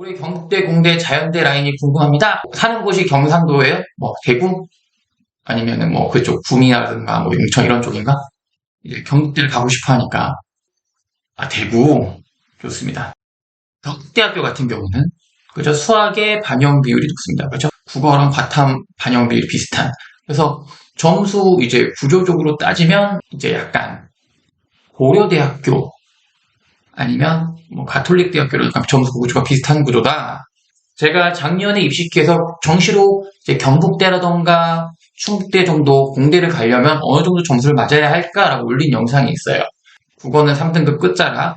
올해 경북대, 공대, 자연대 라인이 궁금합니다. 사는 곳이 경상도예요? 뭐 대구? 아니면은 뭐 그쪽 구미라든가 뭐 용천 이런 쪽인가? 이제 경북대를 가고 싶어 하니까 아 대구 좋습니다. 덕대학교 같은 경우는 그죠 수학의 반영 비율이 높습니다. 그렇죠? 국어랑 과탐 반영 비율이 비슷한. 그래서 점수 이제 구조적으로 따지면 이제 약간 고려대학교 아니면 뭐 가톨릭 대학교로 약간 점수 구조가 비슷한 구조다. 제가 작년에 입시해서 정시로 경북대라던가 충북대 정도 공대를 가려면 어느 정도 점수를 맞아야 할까라고 올린 영상이 있어요. 국어는 3등급 끝자락,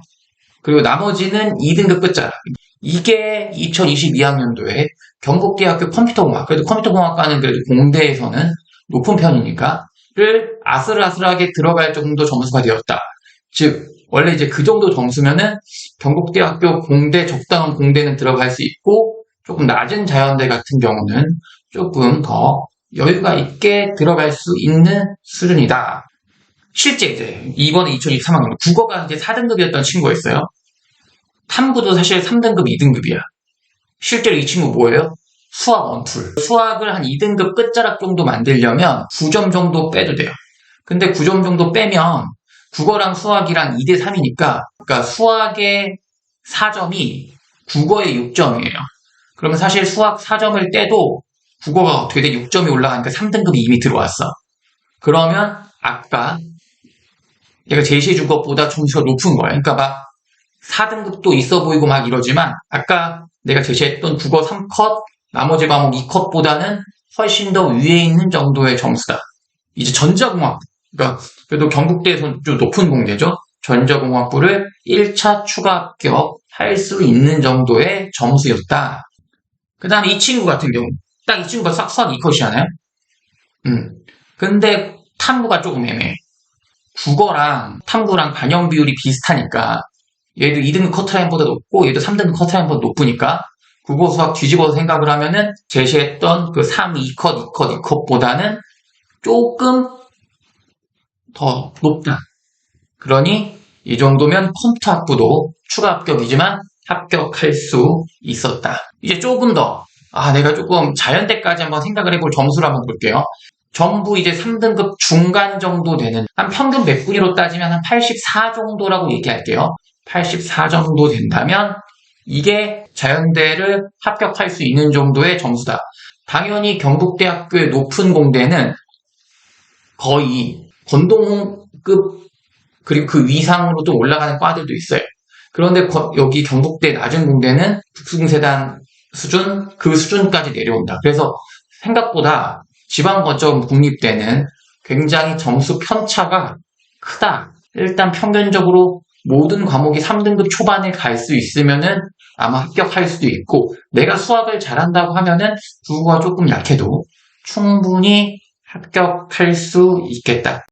그리고 나머지는 2등급 끝자락. 이게 2022학년도에 경북대학교 컴퓨터공학, 그래도 컴퓨터공학과는 그래도 공대에서는 높은 편이니까 를 아슬아슬하게 들어갈 정도 점수가 되었다. 즉, 원래 이제 그 정도 점수면은 경북대학교 공대, 적당한 공대는 들어갈 수 있고, 조금 낮은 자연대 같은 경우는 조금 더 여유가 있게 들어갈 수 있는 수준이다. 실제 이제 이번에 2023학년 국어가 이제 4등급이었던 친구였어요. 탐구도 사실 3등급, 2등급이야. 실제로 이 친구 뭐예요? 수학 원툴. 수학을 한 2등급 끝자락 정도 만들려면 9점 정도 빼도 돼요. 근데 9점 정도 빼면 국어랑 수학이랑 2대 3이니까 그러니까 수학의 4점이 국어의 6점이에요. 그러면 사실 수학 4점을 떼도 국어가 어떻게 돼? 6점이 올라가니까 3등급이 이미 들어왔어. 그러면 아까 얘가 제시해 준 것보다 점수가 높은 거야. 그러니까 막 4등급도 있어 보이고 막 이러지만 아까 내가 제시했던 국어 3컷, 나머지 과목 2컷보다는 훨씬 더 위에 있는 정도의 점수다. 이제 전자공학, 그러니까 그래도 경북대에서 좀 높은 공대죠. 전자공학부를 1차 추가 합격할 수 있는 정도의 점수였다. 그 다음에 이 친구 같은 경우, 딱 이 친구가 싹 수학 2컷이잖아요. 음. 근데 탐구가 조금 애매해. 국어랑 탐구랑 반영 비율이 비슷하니까 얘도 2등급 커트라인보다 높고 얘도 3등급 커트라인보다 높으니까 국어 수학 뒤집어서 생각을 하면은 제시했던 그 3, 2컷, 2컷, 2컷보다는 조금 더 높다. 그러니 이 정도면 컴퓨터 학부도 추가 합격이지만 합격할 수 있었다. 이제 조금 더, 아, 내가 조금 자연대까지 한번 생각을 해볼 점수를 한번 볼게요. 전부 이제 3등급 중간 정도 되는, 한 평균 몇 분위로 따지면 한 84 정도라고 얘기할게요. 84 정도 된다면 이게 자연대를 합격할 수 있는 정도의 점수다. 당연히 경북대학교의 높은 공대는 거의 권동홍급 그리고 그 위상으로도 올라가는 과들도 있어요. 그런데 거- 여기 경북대 낮은 공대는 북승세단 수준 그 수준까지 내려온다. 그래서 생각보다 지방 거점 국립대는 굉장히 점수 편차가 크다. 일단 평균적으로 모든 과목이 3등급 초반에 갈 수 있으면은 아마 합격할 수도 있고 내가 수학을 잘한다고 하면은 국어가 조금 약해도 충분히 합격할 수 있겠다.